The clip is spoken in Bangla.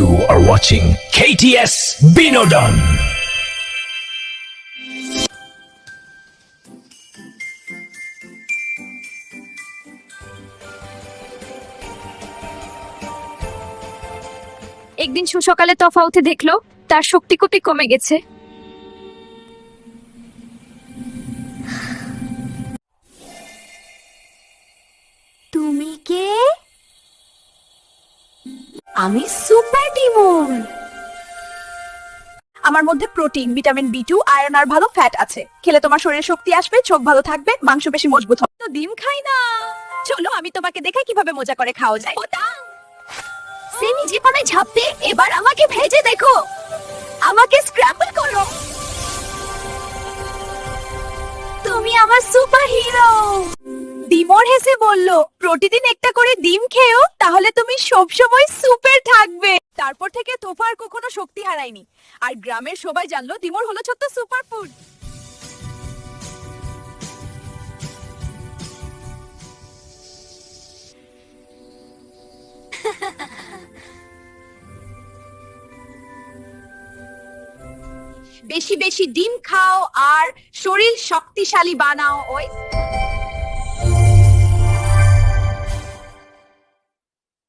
are watching KTS Binodon. একদিন সুসকালে তফা উঠে দেখল তার শক্তি কপি কমে গেছে আমি সুপার ডিমন। আমার মধ্যে protein, vitamin B two iron আর ভালো ফ্যাট আছে। খেলে তোমার শরীরে শক্তি আসবে, চোখ ভালো থাকবে, মাংস বেশি মজবুত হবে। তো ডিম খাই না। চলো, আমি তোমাকে দেখাই কীভাবে মজা করে খাওয়া যায়। সে নিজে পানায় ঝাপতে এবার আমাকে ভেজে দেখো। আমাকে স্ক্র্যাম্বল করো। তুমি আমার সুপার হিরো ডিমর হেসে বলল, প্রতিদিন একটা করে ডিম খেও তুমি সবসময় সুপের থাকবে। তারপর থেকে তোফা আর কখনো শক্তি হারায়নি। আর গ্রামের সবাই জানলো ডিমর হলো ছোট্ট সুপার ফুড বেশি বেশি ডিম খাও আর শরীর শক্তিশালী বানাও, ওই